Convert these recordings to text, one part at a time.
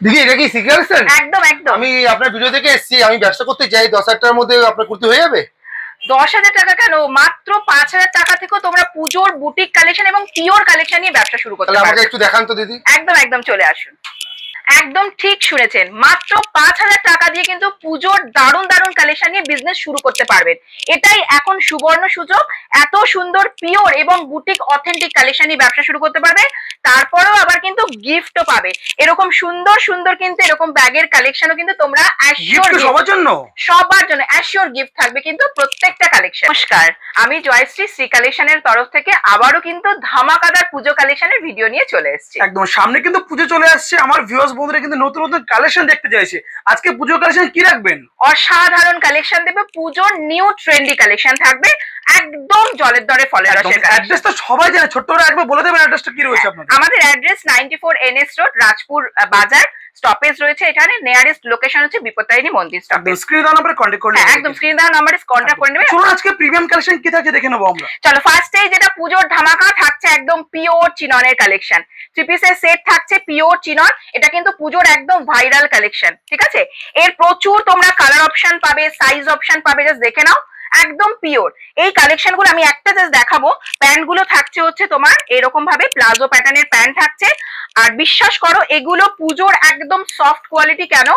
দিদি এটা কি সিকিউরিটি একদম একদম। আমি আপনার ভিডিও থেকে এসেছি আমি ব্যবসা করতে চাই দশ হাজার টাকার মধ্যে আপনার কুর্তি হয়ে যাবে? দশ হাজার টাকা কেন? মাত্র পাঁচ হাজার টাকা থেকে তোমরা পুজোর বুটিক কালেকশন এবং পিওর কালেকশন নিয়ে ব্যবসা শুরু করতে তাহলে আমাকে একটু দেখান তো দিদি। একদম একদম চলে আসুন। একদম ঠিক শুনেছেন। মাত্র পাঁচ হাজার টাকা দিয়ে কিন্তু পুজোর দারুণ দারুণ কালেকশন নিয়ে বিজনেস শুরু করতে পারবেন। এটাই এখন সুবর্ণ সুযোগ। এত সুন্দর পিওর এবং বুটিক অথেন্টিক কালেকশন নিয়ে ব্যবসা শুরু করতে পারবে। তারপরেও আবার কিন্তু গিফটও পাবে। এরকম সুন্দর সুন্দর কিন্তু এরকম ব্যাগের কালেকশনও কিন্তু তোমরা সবার জন্য? সবার জন্য। অ্যাসিওর গিফট থাকবে কিন্তু প্রত্যেকটা কালেকশন নমস্কার। আমি জয়শ্রী শ্রী কালেকশনের তরফ থেকে আবারও কিন্তু ধামাকাদার পুজো কালেকশনের ভিডিও নিয়ে চলে এসেছি। একদম সামনে কিন্তু পুজো চলে আসছে। আমার ভিউয়ার্স বন্ধুরা কিন্তু নতুন নতুন কালেকশন দেখতে চাইছে। আজকে পুজোর কালেকশন কি রাখবেন? অসাধারণ কালেকশন দেবে। পুজোর নিউ ট্রেন্ডি কালেকশন থাকবে। একদম জলের দরে ফলের রসের। অ্যাড্রেস তো সবাই জানে ছোট্ট করে একবার বলে দেবেন অ্যাড্রেসটা কি রয়েছে আপনাদের? আমাদের address ninety four NS road Rajpur বাজার। স্টপেজ রয়েছে এখানে নিয়ারেস্ট লোকেশন হচ্ছে বিপত্তারিণী মন্দির স্টপেজ স্ক্রিন দেওয়া নাম্বারে কন্ট্যাক্ট করলে হ্যাঁ একদম স্ক্রিন দেওয়া নাম্বারে কন্ট্যাক্ট করে নেবে চলুন আজকে প্রিমিয়াম কালেকশন কি থাকছে দেখে নেব আমরা। চলো ফার্স্টে যেটা পুজোর ধামাকা থাকছে একদম পিওর চিননের কালেকশন থ্রি পিসের সেট থাকছে পিওর চিনন এটা কিন্তু পুজোর একদম ভাইরাল কালেকশন ঠিক আছে? এর প্রচুর তোমরা কালার অপশন পাবে সাইজ অপশন পাবে জাস্ট দেখে নাও। একদম পিওর এই কালেকশনগুলো আমি একটা জাস্ট দেখাবো। প্যান্টগুলো থাকছে হচ্ছে তোমার এরকম ভাবে প্লাজো প্যাটার্নের প্যান্ট থাকছে। আর বিশ্বাস করো এগুলো পুজোর একদম সফট কোয়ালিটি কেন?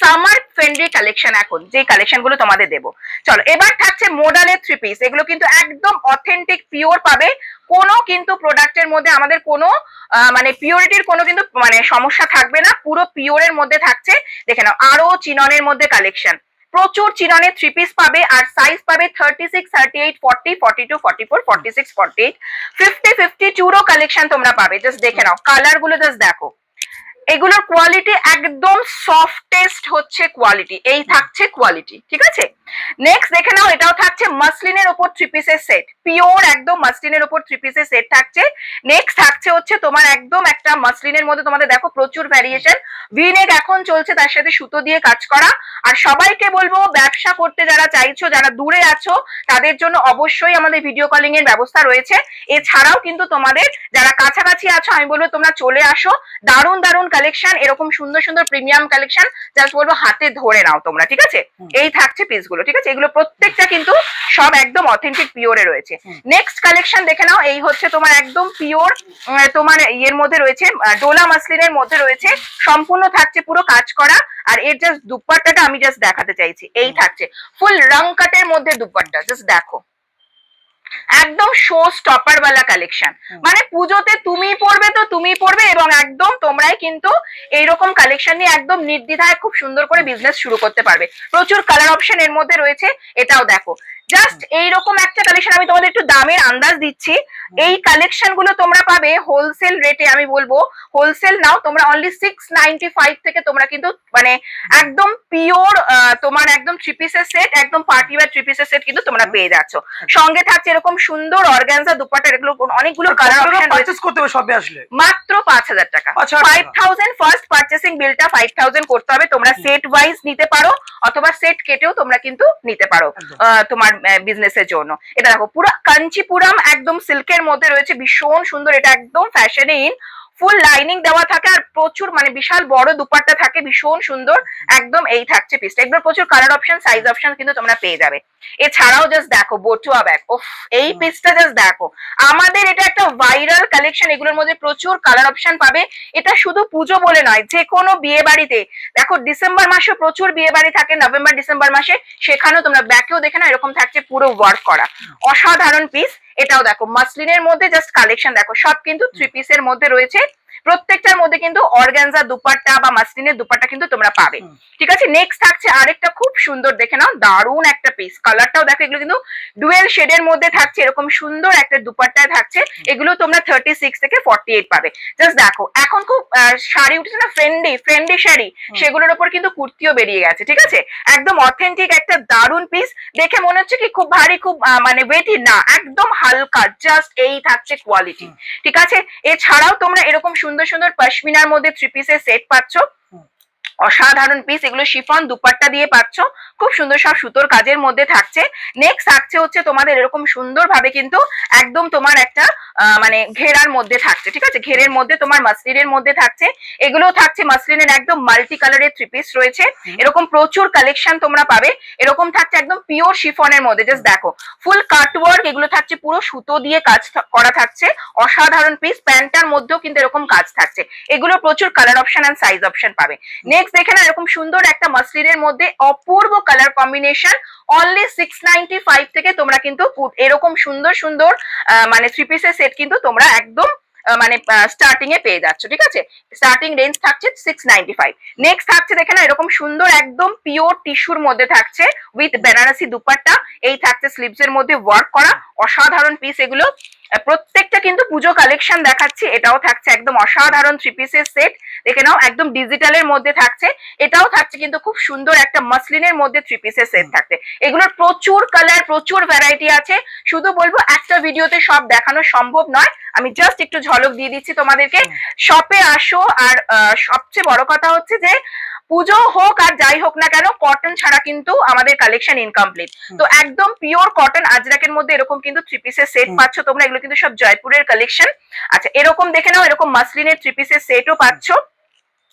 সামার ফ্রেন্ডলি কালেকশন এখন যে কালেকশনগুলো তোমাদের দেবো। চলো এবার থাকছে মোডালের থ্রি পিস এগুলো কিন্তু একদম অথেন্টিক পিওর পাবে। কোনো কিন্তু প্রোডাক্টের মধ্যে আমাদের কোনো আহ, মানে পিওরিটির কোনো কিন্তু মানে সমস্যা থাকবে না। পুরো পিওরের মধ্যে থাকছে। দেখে নাও আরও চিননের মধ্যে কালেকশন প্রচুর চিরনের থ্রি পিস পাবে আর সাইজ পাবে thirty six thirty eight forty forty two forty four forty six forty eight fifty fifty টুরও collection তোমরা পাবে। জাস্ট দেখে নাও কালারগুলো জাস্ট দেখো। এগুলোর কোয়ালিটি একদম সফটেস্ট হচ্ছে কোয়ালিটি এই থাকছে কোয়ালিটি ঠিক আছে? নেক্সট দেখে নাও, এটাও থাকছে মাসলিনের ওপর থ্রি পিসের সেট পিওর একদম মাসলিনের ওপর থ্রি পিসের সেট থাকছে। নেক্সট থাকছে হচ্ছে তোমার একদম একটা মাসলিনের মধ্যে তোমাদের দেখো প্রচুর ভ্যারিয়েশন ভিনেক এখন চলছে তার সাথে সুতো দিয়ে কাজ করা। আর সবাইকে বলব ব্যবসা করতে যারা চাইছো যারা দূরে আছো তাদের জন্য অবশ্যই আমাদের ভিডিও কলিং এর ব্যবস্থা রয়েছে। এছাড়াও কিন্তু তোমাদের যারা কাছাকাছি আছো আমি বলব তোমরা চলে আসো। দারুণ দারুণ কালেকশন এরকম সুন্দর সুন্দর প্রিমিয়াম কালেকশন জাস্ট বলব হাতে ধরে নাও তোমরা ঠিক আছে? এই থাকছে পিসগুলো ঠিক আছে? এগুলো প্রত্যেকটা কিন্তু সব একদম অথেন্টিক পিওরে রয়েছে। নেক্সট কালেকশন দেখে নাও এই হচ্ছে তোমার একদম পিওর তোমার ইয়ের মধ্যে রয়েছে ডোলা মাসলিনের মধ্যে রয়েছে। সম্পূর্ণ থাকছে পুরো কাজ করা আর এর জাস্ট দুপাট্টাটা আমি জাস্ট দেখাতে চাইছি। এই থাকছে। ফুল রং কাটের মধ্যে দুপাট্টা জাস্ট দেখো। একদম শো স্টপার वाला কালেকশন মানে পুজোতে তুমি পড়বে তো তুমি পড়বে এবং একদম তোমরাই কিন্তু এইরকম কালেকশন নিয়ে একদম নির্দ্বিধায় খুব সুন্দর করে বিজনেস শুরু করতে পারবে। প্রচুর কালার অপশন এর মধ্যে রয়েছে এটাও দেখো। জাস্ট এইরকম একটা কালেকশন আমি তোমাদের একটু দামের আন্দাজ দিচ্ছি। এই কালেকশনগুলো তোমরা পাবে হোলসেল রেটে আমি বলব হোলসেল নাও তোমরা অনলি সিক্স নাইনটি ফাইভ থেকে তোমরা কিন্তু মানে একদম পিওর তোমার একদম থ্রি পিসের সেট একদম পার্টি ওয়ার থ্রি পিসের সেট কিন্তু তোমরা পেয়ে যাচ্ছ। সঙ্গে থাকছে এরকম সুন্দর অর্গানজা দুপাটা এগুলো অনেকগুলো কালার অপশন পারচেস করতে হবে সবে আসলে? মাত্র পাঁচ হাজার টাকা। ফাইভ থাউজেন্ড ফার্স্ট পার্চেসিং বিলটা ফাইভ থাউজেন্ড করতে হবে তোমরা সেট ওয়াইজ নিতে পারো অথবা সেট কেটেও তোমরা কিন্তু নিতে পারো তোমার বিজনেসের জন্য। এটা দেখো পুরো কাঞ্চিপুরম একদম সিল্কের মধ্যে রয়েছে ভীষণ সুন্দর এটা একদম ফ্যাশনে ইন ফুল লাইনিং দেওয়া থাকে আর প্রচুর মানে বিশাল বড় দুপাট্টা থাকে ভীষণ সুন্দর একদম এই থাকছে পিসটা এগুলো প্রচুর কালার অপশন সাইজ অপশন কিন্তু তোমরা পেয়ে যাবে। এছাড়াও জাস্ট দেখো বটুয়া ব্যাগ ওফ এই। পিসটা জাস্ট দেখো। আমাদের এটা একটা ভাইরাল কালেকশন এগুলোর মধ্যে প্রচুর কালার অপশন পাবে। এটা শুধু পুজো বলে নয় যে কোনো বিয়ে বাড়িতে। দেখো ডিসেম্বর মাসে প্রচুর বিয়ে বাড়ি থাকে নভেম্বর ডিসেম্বর মাসে। সেখানেও তোমরা ব্যাকেও দেখে না এরকম থাকছে পুরো ওয়ার্ক করা। অসাধারণ পিস এটাও দেখো মাসলিনের মধ্যে জাস্ট কালেকশন দেখো সব কিন্তু থ্রি পিসের মধ্যে রয়েছে। প্রত্যেকটার মধ্যে কিন্তু অর্গানজা দুপাট্টা বা মাসলিনের দুপাট্টা কিন্তু তোমরা পাবে। ঠিক আছে? নেক্সট থাকছে আরেকটা খুব সুন্দর দেখে নাও দারুণ একটা পিস কালারটাও দেখো এগুলো কিন্তু ডুয়েল শেডের মধ্যে থাকছে এরকম সুন্দর একটা দুপাট্টায় থাকছে। এগুলো তোমরা থার্টি সিক্স থেকে ফর্টি এইট পাবে। জাস্ট দেখো এখন খুব শাড়ি উঠেছে না ফ্রেন্ডি ফ্রেন্ডি শাড়ি সেগুলোর উপর কিন্তু কুর্তিও বেরিয়ে গেছে ঠিক আছে? একদম অথেন্টিক একটা দারুণ পিস দেখে মনে হচ্ছে কি খুব ভারী খুব মানে ওয়েটি না একদম হালকা জাস্ট এই থাকছে কোয়ালিটি ঠিক আছে? এছাড়াও তোমরা এরকম সুন্দর সুন্দর সুন্দর পশমিনার মধ্যে থ্রি পিসের সেট পাচ্ছ। অসাধারণ পিস এগুলো শিফন দুপাট্টা দিয়ে পাচ্ছ। খুব সুন্দর সব সুতোর কাজের মধ্যে থাকছে। নেক্সট থাকছে হচ্ছে তোমাদের এরকম সুন্দর ভাবে কিন্তু একদম তোমার একটা মানে ঘেরার মধ্যে থাকছে ঠিক আছে? ঘেরের মধ্যে তোমার মাসলিনের মধ্যে থাকছে। এগুলো থাকছে মাসলিনের একদম মাল্টি কালারের থ্রি পিস রয়েছে। এরকম প্রচুর কালেকশন তোমরা পাবে। এরকম থাকছে একদম পিওর শিফনের মধ্যে জাস্ট দেখো। ফুল কাটওয়ার্ক এগুলো থাকছে পুরো সুতো দিয়ে কাজ করা থাকছে। অসাধারণ পিস প্যান্টটার মধ্যেও কিন্তু এরকম কাজ থাকছে। এগুলো প্রচুর colour option and size option পাবে। নেক্সট দেখে না এরকম সুন্দর একটা মাসলিনের মধ্যে অপূর্ব colour combination only six ninety five থেকে তোমরা কিন্তু এরকম সুন্দর সুন্দর মানে থ্রি পিসের সেট কিন্তু তোমরা একদম মানে স্টার্টিং এ পেয়ে যাচ্ছ, ঠিক আছে? স্টার্টিং রেঞ্জ থাকছে সিক্স নাইনটি ফাইভ নেক্সট থাকছে দেখে না, এরকম সুন্দর একদম পিওর টিস্যুর মধ্যে থাকছে উইথ বেনারসি দুপাট্টা। এই থাকছে স্লিভস এর মধ্যে ওয়ার্ক করা। অসাধারণ পিস এগুলো। প্রত্যেকটা কিন্তু পুজো কালেকশন দেখাচ্ছি। এটাও থাকছে একদম অসাধারণ থ্রি পিসের সেট দেখে নাও একদম ডিজিটালের মধ্যে থাকছে। এটাও থাকছে কিন্তু খুব সুন্দর একটা মাসলিনের মধ্যে থ্রি পিসের সেট থাকছে। এগুলোর প্রচুর কালার প্রচুর ভ্যারাইটি আছে। শুধু বলব একটা ভিডিওতে সব দেখানো সম্ভব নয়। আমি জাস্ট একটু ঝলক দিয়ে দিচ্ছি তোমাদেরকে। শপে আসো আর সবচেয়ে বড় কথা হচ্ছে যে পুজো হোক আর যাই হোক না কেন কটন ছাড়া কিন্তু আমাদের কালেকশন ইনকমপ্লিট তো একদম পিওর কটন আজরাকের মধ্যে এরকম কিন্তু থ্রি পিসের সেট পাচ্ছ তোমরা। এগুলো কিন্তু সব জয়পুরের কালেকশন আচ্ছা এরকম দেখে নাও এরকম মাসলিনের থ্রি পিসের সেটও পাচ্ছ।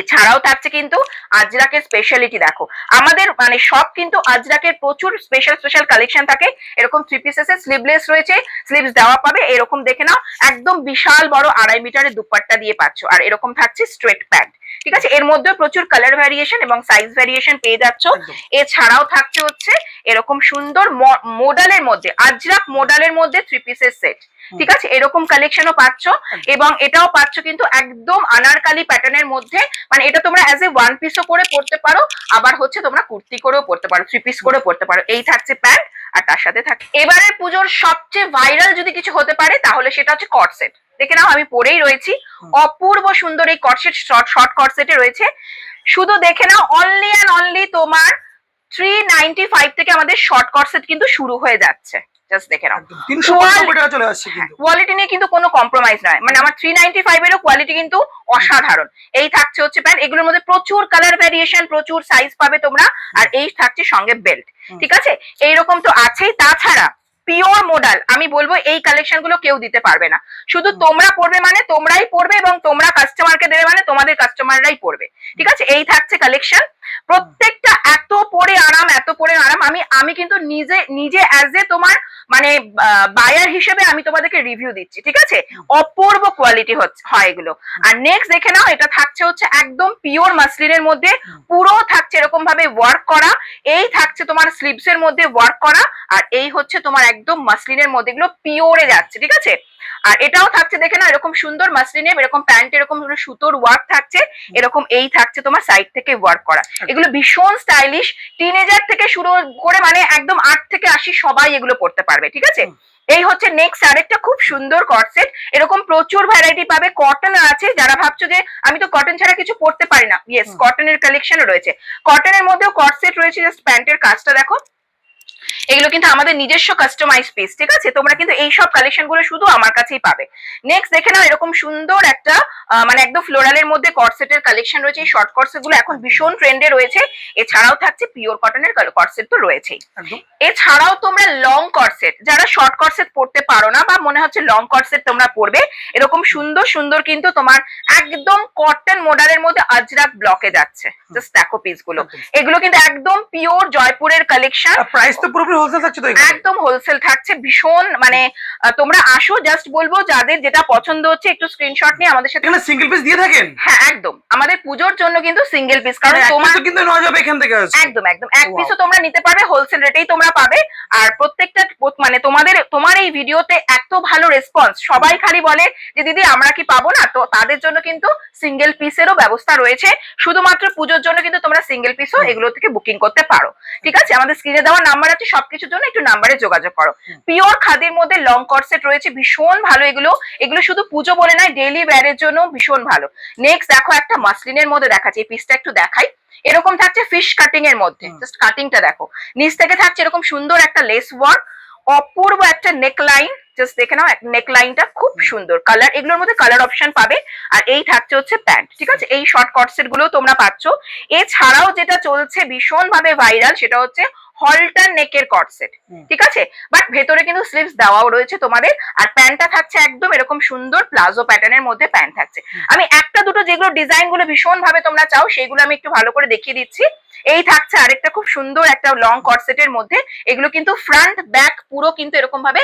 এছাড়াও থাকছে কিন্তু আজরাকের স্পেশালিটি দেখো। আমাদের মানে সব কিন্তু আজরাকের প্রচুর স্পেশাল স্পেশাল কালেকশন থাকে। এরকম থ্রি পিসেস এর স্লিভলেস রয়েছে স্লিভস দেওয়া পাবে এরকম দেখে নাও একদম বিশাল বড় আড়াই মিটারের দুপাট্টা দিয়ে পাচ্ছ। আর এরকম থাকছে স্ট্রেট প্যান্ট ঠিক আছে? এর মধ্যে প্রচুর কালার ভ্যারিয়েশন এবং সাইজ ভ্যারিয়েশন পেয়ে যাচ্ছ। এছাড়াও থাকছে হচ্ছে এরকম সুন্দর মোডালের মধ্যে আজরাক মোডালের মধ্যে থ্রি পিসের সেট ঠিক আছে? এরকম কালেকশনও পাচ্ছ এবং এটাও পাচ্ছ কিন্তু একদম আনারকালি প্যাটার্নের মধ্যে মানে এটা তোমরা অ্যাজ এ ওয়ান পিসও করে পড়তে পারো আবার হচ্ছে তোমরা কুর্তি করেও পড়তে পারো থ্রি পিস করেও পড়তে পারো। এই থাকছে প্যান্ট আর তার সাথে থাকে এবারের পুজোর সবচেয়ে ভাইরাল যদি কিছু হতে পারে তাহলে সেটা হচ্ছে কট সেট দেখে নাও আমি পরেই রয়েছি। অপূর্ব সুন্দর এই co-ord set short short co-ord সেটে রয়েছে। শুধু দেখে নাও অনলি অ্যান্ড অনলি তোমার থ্রি নাইনটি ফাইভ থেকে আমাদের শর্ট কট সেট কিন্তু শুরু হয়ে যাচ্ছে। জাস্ট দেখে নাও। তিনশো Qual- টাকা চলে আসছে কোয়ালিটি নিয়ে কিন্তু কোনো কম্প্রোমাইজ নয়। মানে আমার থ্রি নাইনটি ফাইভ এরও কোয়ালিটি কিন্তু অসাধারণ। এই থাকছে হচ্ছে প্যান্ট এগুলোর মধ্যে প্রচুর কালার ভ্যারিয়েশন প্রচুর সাইজ পাবে তোমরা আর এই থাকছে সঙ্গে বেল্ট ঠিক আছে? এইরকম তো আছেই। তাছাড়া পিওর মোডাল আমি বলব এই কালেকশনগুলো কেউ দিতে পারবে না। শুধু তোমরা পড়বে মানে তোমরাই পড়বে এবং তোমরা কাস্টমারকে দেবে মানে তোমাদের কাস্টমাররাই পড়বে। ঠিক আছে? এই থাকছে কালেকশন প্রত্যেকটা এত পরে আরাম, এত পরে আরাম। আমি আমি কিন্তু নিজে নিজে অ্যাজ এ তোমার মানে বায়ার হিসেবে আমি তোমাদেরকে রিভিউ দিচ্ছি, ঠিক আছে? অপূর্ব কোয়ালিটি হচ্ছে, হয় এগুলো। আর নেক্সট দেখে নাও, এটা থাকছে হচ্ছে একদম পিওর মাসলিনের মধ্যে, পুরো থাকছে এরকম ভাবে ওয়ার্ক করা। এই থাকছে তোমার স্লিভস এর মধ্যে ওয়ার্ক করা। আর এই হচ্ছে তোমার একদম মাসলিনের মধ্যে এগুলো পিওরে যাচ্ছে, ঠিক আছে? আর এটাও থাকছে দেখে না এরকম সুন্দর মাসলিনে এরকম প্যান্ট এরকম সুতোর ওয়ার্ক থাকছে এরকম এই থাকছে তোমার সাইড থেকে ওয়ার্ক করা। এগুলো ভীষণ স্টাইলিশ টিনেজার থেকে শুরু করে মানে একদম আট থেকে আশি সবাই এগুলো পড়তে পারবে ঠিক আছে? এই হচ্ছে নেক্সট আরেকটা খুব সুন্দর কটসেট এরকম প্রচুর ভ্যারাইটি পাবে কটন আছে যারা ভাবছ যে আমি তো কটন ছাড়া কিছু পড়তে পারি না ইয়েস কটনের কালেকশন রয়েছে। কটনের মধ্যেও কটসেট রয়েছে জাস্ট প্যান্টের কাজটা দেখো। এগুলো কিন্তু আমাদের নিজস্ব কাস্টমাইজ পিস ঠিক আছে? তোমরা কিন্তু এই সব কালেকশনগুলো শুধু আমার কাছেই পাবে। নেক্সট দেখে নাও এরকম সুন্দর একটা মানে একদম ফ্লোরালের মধ্যে কটসেটের কালেকশন রয়েছে। এই শর্ট কটসেটগুলো এখন ভীষণ ট্রেন্ডে রয়েছে। এছাড়াও থাকছে পিওর কটনের কটসেট তো রয়েছেই। এছাড়াও তোমরা লং কটসেট যারা শর্ট কটসেট পড়তে পারো না বা মনে হচ্ছে লং কটসেট তোমরা পড়বে এরকম সুন্দর সুন্দর কিন্তু তোমার একদম কটন মডেলের মধ্যে আজরাক ব্লকে যাচ্ছে। জাস্ট দেখো পিসগুলো। এগুলো কিন্তু একদম পিওর জয়পুরের কালেকশন প্রাইস তো পুরোপুরি হোলসেল থাকছে তো একদম হোলসেল থাকছে ভীষণ মানে তোমরা আসো জাস্ট বলব যাদের যেটা পছন্দ হচ্ছে একটু স্ক্রিনশট নিয়ে আমাদের সাথে এখানে সিঙ্গেল পিস দিয়ে থাকেন? হ্যাঁ একদম। আমাদের পুজোর জন্য কিন্তু সিঙ্গেল পিস কারণ মানে তোমার কিন্তু নেওয়া যাবে এখান থেকে। একদম একদম। এক পিসও তোমরা নিতে পারবে হোলসেল রেটেই তোমরা পাবে। আর প্রত্যেকটা মানে তোমাদের তোমার এই ভিডিওতে এত ভালো রেসপন্স সবাই খালি বলে যে দিদি আমরা কি পাবো না? তো তাদের জন্য কিন্তু সিঙ্গেল পিসেরও ব্যবস্থা রয়েছে। শুধুমাত্র পুজোর জন্য কিন্তু তোমরা সিঙ্গেল পিসও। এগুলো থেকে বুকিং করতে পারো। ঠিক আছে? আমাদের স্ক্রিনে দেওয়া নাম্বার আছে সবকিছুর জন্য একটু নাম্বারে যোগাযোগ করো। পিওর খাদির মধ্যে লং কটসেট রয়েছে ভীষণ ভালো এগুলো। এগুলো শুধু পুজো বলে নয় ডেইলি ওয়্যারের জন্য ভীষণ ভালো। নেক্সট দেখো একটা মাসলিনের মধ্যে দেখাচ্ছি এই পিসটা একটু দেখাই। এরকম থাকছে ফিশ কাটিং এর মধ্যে জাস্ট কাটিংটা দেখো। নিচ থেকে থাকছে এরকম সুন্দর একটা লেস ওয়ার্ক অপূর্ব একটা নেক লাইন জাস্ট দেখে নাও নেক লাইনটা খুব সুন্দর। কালার এগুলোর মধ্যে কালার অপশন পাবে। আর এই থাকছে হচ্ছে প্যান্ট ঠিক আছে? এই শর্ট কটসেটগুলো তোমরা পাচ্ছ। এছাড়াও যেটা চলছে ভীষণ ভাবে ভাইরাল সেটা হচ্ছে হলটার নেকের কটসেট। ঠিক আছে? বাট ভেতরে কিন্তু স্লিভস দেওয়াও রয়েছে তোমাদের আর প্যান্টটা থাকছে একদম এরকম সুন্দর প্লাজো প্যাটার্নের মধ্যে প্যান্ট থাকছে। আমি একটা দুটো যেগুলো ডিজাইনগুলো ভীষণ ভাবে তোমরা চাও সেগুলো আমি একটু ভালো করে দেখিয়ে দিচ্ছি। এই থাকছে আরেকটা খুব সুন্দর একটা লং কটসেটের মধ্যে এগুলো কিন্তু ফ্রন্ট ব্যাক পুরো কিন্তু এরকম ভাবে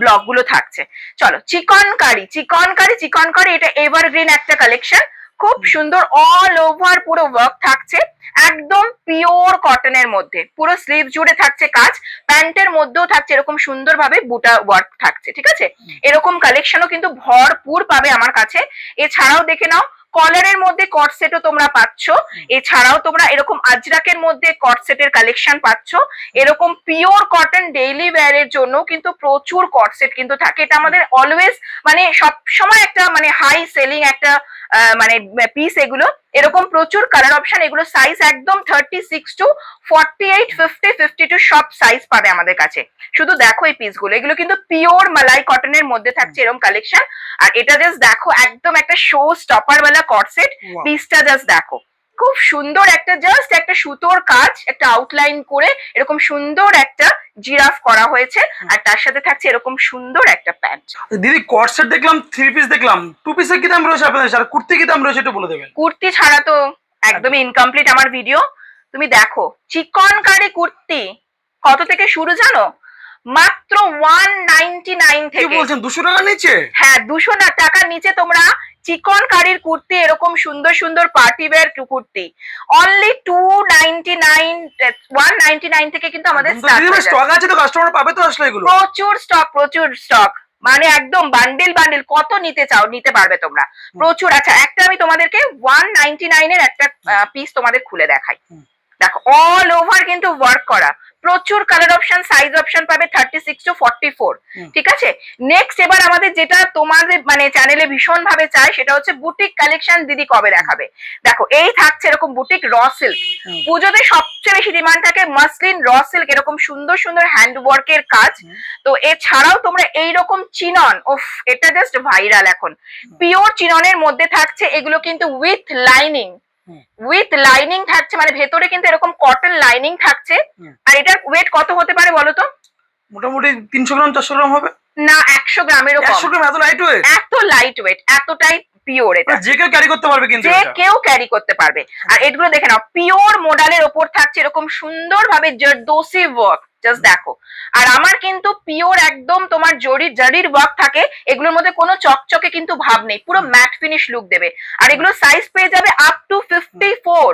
ব্লকগুলো থাকছে। চলো চিকন কারি চিকন কারি চিকন কারি এটা এভারগ্রিন একটা কালেকশন খুব সুন্দর অল ওভার পুরো ওয়ার্ক থাকছে। একদম পিওর কটনের মধ্যে। পুরো স্লিভ জুড়ে থাকছে কাজ। প্যান্টের মধ্যেও থাকছে এরকম সুন্দরভাবে বুটা ওয়ার্ক থাকছে ঠিক আছে? এরকম কালেকশনও কিন্তু ভরপুর পাবে আমার কাছে। এছাড়াও দেখে নাও কলারের মধ্যে কটসেটও তোমরা পাচ্ছ। এছাড়াও তোমরা এরকম আজরাকের মধ্যে কটসেটের কালেকশন পাচ্ছ। এরকম পিওর কটন ডেইলি ওয়্যারের জন্য কিন্তু প্রচুর কটসেট কিন্তু থাকে। এটা আমাদের অলওয়েজ মানে সব সময় একটা মানে হাই সেলিং একটা মানে পিস এগুলো। এরকম প্রচুর কালার অপশন এগুলো সাইজ একদম thirty six to forty eight fifty fifty two সব সাইজ পাবে আমাদের কাছে। শুধু দেখো এই পিসগুলো এগুলো কিন্তু পিওর মালাই কটনের মধ্যে থাকছে এরকম কালেকশন আর এটা জাস্ট দেখো একদম একটা শো স্টপার ওয়ালা কটসেট. পিসটা জাস্ট দেখো। খুব সুন্দর একটা জাস্ট একটা সুতোর কাজ একটা আউটলাইন করে এরকম সুন্দর একটা জিরাফ করা হয়েছে আর তার সাথে থাকছে এরকম সুন্দর একটা প্যান্ট। দিদি কট সেট দেখলাম থ্রি পিস দেখলাম টু পিসের কি দাম রয়েছে আপনাদের আর কুর্তি কি দাম রয়েছে একটু বলে দেবেন। কুর্তি ছাড়া তো একদমই ইনকমপ্লিট আমার ভিডিও তুমি দেখো চিকন কারি কুর্তি কত থেকে শুরু জানো? মাত্র ওয়ান নাইনটি নাইন থেকে। বলছেন? দুশো টাকা নিচে? হ্যাঁ দুশো না টাকার নিচে তোমরা চিকন কারির কুর্তি এরকম সুন্দর সুন্দর party wear kurti. Only two ninety nine one ninety nine থেকে কিন্তু আমাদের। স্টক আছে তো কাস্টমার পাবে তো আসলে এগুলো। প্রচুর স্টক প্রচুর স্টক মানে একদম বান্ডিল বান্ডিল কত নিতে চাও নিতে পারবে তোমরা। প্রচুর আচ্ছা একটা আমি তোমাদেরকে ওয়ান নাইনটি নাইনের একটা পিস তোমাদের খুলে দেখাই। দেখো অল ওভার কিন্তু ওয়ার্ক করা। প্রচুর কালার অপশন সাইজ অপশন পাবে thirty six to forty four ঠিক আছে? নেক্সট এবার আমাদের যেটা তোমাদের মানে চ্যানেলে ভীষণ ভাবে চাই সেটা হচ্ছে বুটিক কালেকশন দিদি কবে দেখাবে। দেখো এই থাকছে এরকম বুটিক র সিল্ক পুজোতে সবচেয়ে বেশি ডিমান্ড থাকে মাসলিন র সিল্ক এরকম সুন্দর সুন্দর হ্যান্ড ওয়ার্কের কাজ তো এছাড়াও তোমরা এইরকম চিনন ওফ এটা জাস্ট ভাইরাল এখন। পিওর চিননের মধ্যে থাকছে এগুলো কিন্তু উইথ লাইনিং। উইথ লাইনিং থাকছে মানে ভেতরে কিন্তু এরকম কটন লাইনিং থাকছে। আর এটার ওয়েট কত হতে পারে বলো তো? মোটামুটি তিনশো গ্রাম চারশো গ্রাম হবে। না একশো গ্রামেরও একশো গ্রাম এত লাইট ওয়েট এত লাইট ওয়েট এতটাই পিওর এটা। যে কেউ ক্যারি করতে পারবে কিন্তু যে কেউ ক্যারি করতে পারবে। আর এগুলো দেখে নাও পিওর মোডালের ওপর থাকছে এরকম সুন্দর ভাবে জর্দোসি ওয়ার্ক জাস্ট দেখো। আর আমার কিন্তু পিওর একদম তোমার জরি জারির ওয়ার্ক থাকে এগুলোর মধ্যে কোনো চকচকে কিন্তু ভাব নেই পুরো ম্যাট ফিনিশ লুক দেবে। আর এগুলো সাইজ পেয়ে যাবে up to fifty four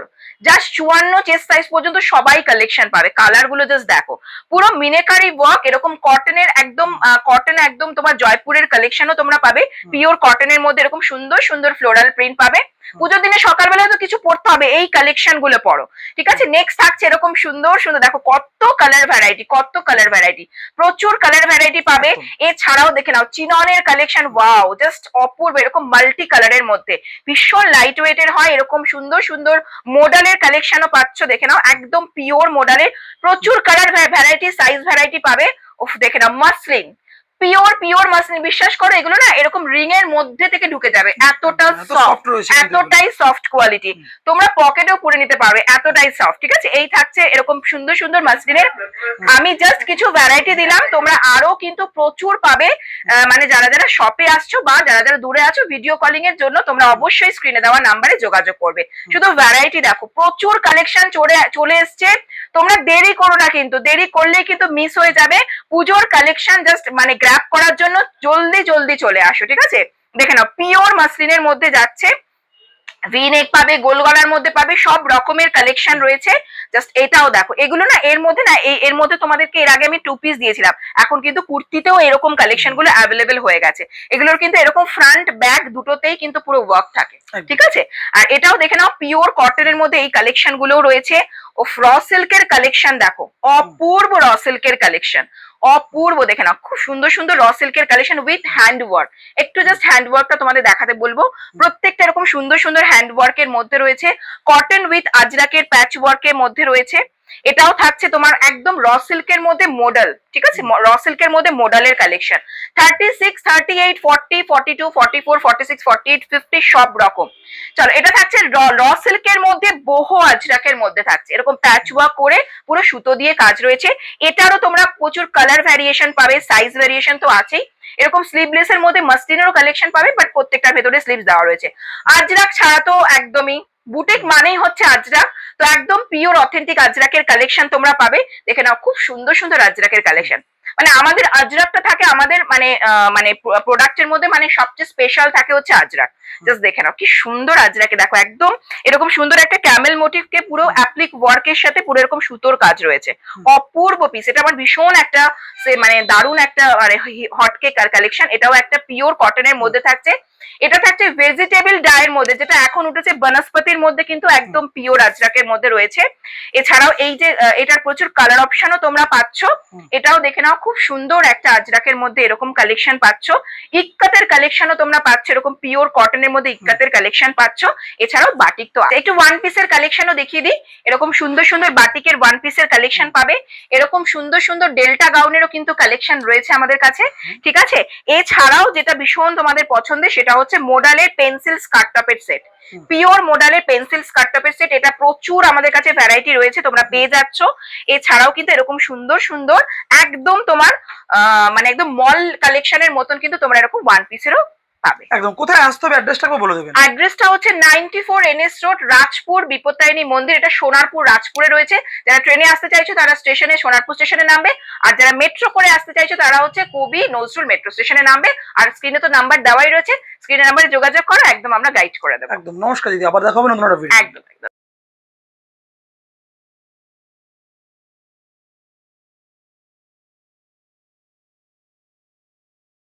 just চুয়ান্ন চেস্ট সাইজ পর্যন্ত সবাই কালেকশন পাবে। কালারগুলো জাস্ট দেখো। পুরো মিনেকারি ওয়ার্ক এরকম কটনের একদম কটন একদম তোমার জয়পুরের কালেকশনও তোমরা পাবে। পিওর কটনের মধ্যে এরকম সুন্দর সুন্দর ফ্লোরাল প্রিন্ট পাবে। পুজোর দিনে সকালবেলা তো কিছু পড়তে হবে এই কালেকশনগুলো পড়ো ঠিক আছে? নেক্সট থাকছে এরকম সুন্দর সুন্দর দেখো কত কালার ভ্যারাইটি কত কালার ভ্যারাইটি প্রচুর কালার ভ্যারাইটি পাবে। এছাড়াও দেখে নাও চিননের কালেকশন ওয়াও জাস্ট অপূর্ব এরকম মাল্টি কালারের মধ্যে। ভীষণ লাইট ওয়েটের হয় এরকম সুন্দর সুন্দর মোডালের কালেকশনও পাচ্ছ দেখে নাও একদম পিওর মোডালের প্রচুর কালার ভ্যারাইটি সাইজ ভ্যারাইটি পাবে। উফ দেখে নাও মাসলিন পিওর পিওর মাসলিন বিশ্বাস করো এগুলো না এরকম রিং এর মধ্যে থেকে ঢুকে যাবে। এতটা সফট এগুলো। এতটাই সফট কোয়ালিটি তোমরা পকেটেও পরে নিতে পারবে এতটাই সফট ঠিক আছে? এই থাকছে এরকম সুন্দর সুন্দর মাসলিনের। আমি জাস্ট কিছু ভ্যারাইটি দিলাম তোমরা আরও কিন্তু প্রচুর পাবে মানে যারা যারা শপে আসছো বা যারা যারা দূরে আছো ভিডিও কলিং এর জন্য তোমরা অবশ্যই স্ক্রিনে দেওয়া নাম্বারে যোগাযোগ করবে। শুধু ভ্যারাইটি দেখো প্রচুর কালেকশন চলে চলে এসছে। তোমরা দেরি করো না কিন্তু দেরি করলেই কিন্তু মিস হয়ে যাবে। পুজোর কালেকশন জাস্ট মানে গ্র্যাব করার জন্য জলদি জলদি চলে আসো ঠিক আছে? দেখে নাও পিওর মাসলিনের মধ্যে যাচ্ছে। ভিনেক পাবে গোল গলার মধ্যে পাবে সব রকমের কালেকশন রয়েছে। জাস্ট এটাও দেখো এগুলো না এর মধ্যে না এই এর মধ্যে তোমাদেরকে এর আগে আমি টু পিস দিয়েছিলাম। এখন কিন্তু কুর্তিতেও এরকম কালেকশনগুলো অ্যাভেলেবেল হয়ে গেছে। এগুলোর কিন্তু এরকম ফ্রন্ট ব্যাক দুটোতেই কিন্তু পুরো ওয়ার্ক থাকে। ঠিক আছে? আর এটাও দেখে নাও পিওর কটনের মধ্যে এই কালেকশন গুলোও রয়েছে। ও ফ্র সিল্কের কালেকশন দেখো। অপূর্ব র সিল্কের কালেকশন অপূর্ব, দেখে নাও, খুব সুন্দর সুন্দর র সিল্কের কালেকশন উইথ হ্যান্ড ওয়ার্ক একটু জাস্ট হ্যান্ড ওয়ার্কটা তোমাদের দেখাতে বলব। প্রত্যেকটা এরকম সুন্দর সুন্দর হ্যান্ড ওয়ার্কের মধ্যে রয়েছে। কটন উইথ আজরাকের প্যাচ ওয়ার্কের মধ্যে রয়েছে। এটাও থাকছে তোমার একদম র সিল্কের মধ্যে মডেল ঠিক আছে? র সিল্কের মধ্যে মডেলের collection thirty six thirty eight forty forty two forty four forty six forty eight fifty সব রকম। চলো এটা থাকছে র র সিল্কের মধ্যে বহু আজরাকের মধ্যে থাকছে। এরকম প্যাচ ওয়ার্ক করে পুরো সুতো দিয়ে কাজ রয়েছে। এটারও তোমরা প্রচুর কালার ভ্যারিয়েশন পাবে সাইজ ভ্যারিয়েশন তো আছেই। এরকম স্লিভলেস এর মধ্যে মাস্টিনেরও কালেকশন পাবে বাট প্রত্যেকটার ভেতরে স্লিভস দেওয়া রয়েছে। আজরাক ছাড়া তো একদমই বুটিক মানেই হচ্ছে আজরাক। তো একদম পিওর অথেন্টিক আজরাকের কালেকশন তোমরা পাবে। দেখে নাও, খুব সুন্দর সুন্দর আজরাকের কালেকশন মানে আমাদের আজরাকটা থাকে আমাদের মানে মানে প্রোডাক্টের মধ্যে মানে সবচেয়ে স্পেশাল থাকে হচ্ছে আজরাক। জাস্ট দেখে নাও কি সুন্দর আজরাকে দেখো একদম এরকম সুন্দর একটা ক্যামেল মোটিভকে পুরো অ্যাপ্লিক ওয়ার্কের সাথে পুরো এরকম সুতোর কাজ রয়েছে। অপূর্ব পিস এটা আমার ভীষণ একটা মানে দারুণ একটা মানে হটকেক কালেকশন এটাও একটা পিওর কটনের মধ্যে থাকছে। এটা থাকছে ভেজিটেবল ডায়ের মধ্যে যেটা এখন উঠেছে বনস্পতির মধ্যে কিন্তু একদম পিওর আজরাকের মধ্যে রয়েছে। এছাড়াও এই যে এটার প্রচুর কালার অপশনও তোমরা পাচ্ছ। এটাও দেখে নাও খুব সুন্দর একটা আজরাকের মধ্যে এরকম কালেকশন পাচ্ছ। ইক্কাতের কালেকশনও তোমরা পাচ্ছ এরকম পিওর কটনের মধ্যে ইক্কাতের কালেকশন পাচ্ছ। এছাড়াও বাটিক তো আছে। একটু ওয়ান পিসের কালেকশনও দেখিয়ে দিই। এরকম সুন্দর সুন্দর বাটিকের ওয়ান পিসের কালেকশন পাবে। এরকম সুন্দর সুন্দর ডেল্টা গাউনেরও কিন্তু কালেকশন রয়েছে আমাদের কাছে। ঠিক আছে? এছাড়াও যেটা ভীষণ তোমাদের পছন্দের সেটা হচ্ছে মোডালের পেন্সিল স্কার্ট টপের সেট। পিওর মোডালের পেন্সিল স্কার্ট টপের সেট এটা প্রচুর আমাদের কাছে ভ্যারাইটি রয়েছে, তোমরা পেয়ে যাচ্ছ। এছাড়াও কিন্তু এরকম সুন্দর সুন্দর, একদম তোমার মানে একদম মল কালেকশনের মতন কিন্তু তোমরা এরকম ওয়ান পিসেরও পাবে। একদম কোথায় আসতে হবে অ্যাড্রেসটা বলে দেবেন। অ্যাড্রেসটা হচ্ছে ninety four NS road Rajpur Bipattarini মন্দির। এটা সোনারপুর রাজপুরে রয়েছে। যারা ট্রেনে আসতে চাইছো তারা স্টেশনে সোনারপুর স্টেশনে নামবে। আর যারা মেট্রো করে আসতে চাইছো তারা হচ্ছে কবি নজরুল মেট্রো স্টেশনে নামবে। আর স্ক্রিনে তো নাম্বার দেওয়াই রয়েছে। স্ক্রিনে নাম্বারে যোগাযোগ করো একদম আমরা গাইড করে দেবো। একদম নমস্কার দিদি আবার দেখা হবে নতুন একটা ভিডিও একদম একদম।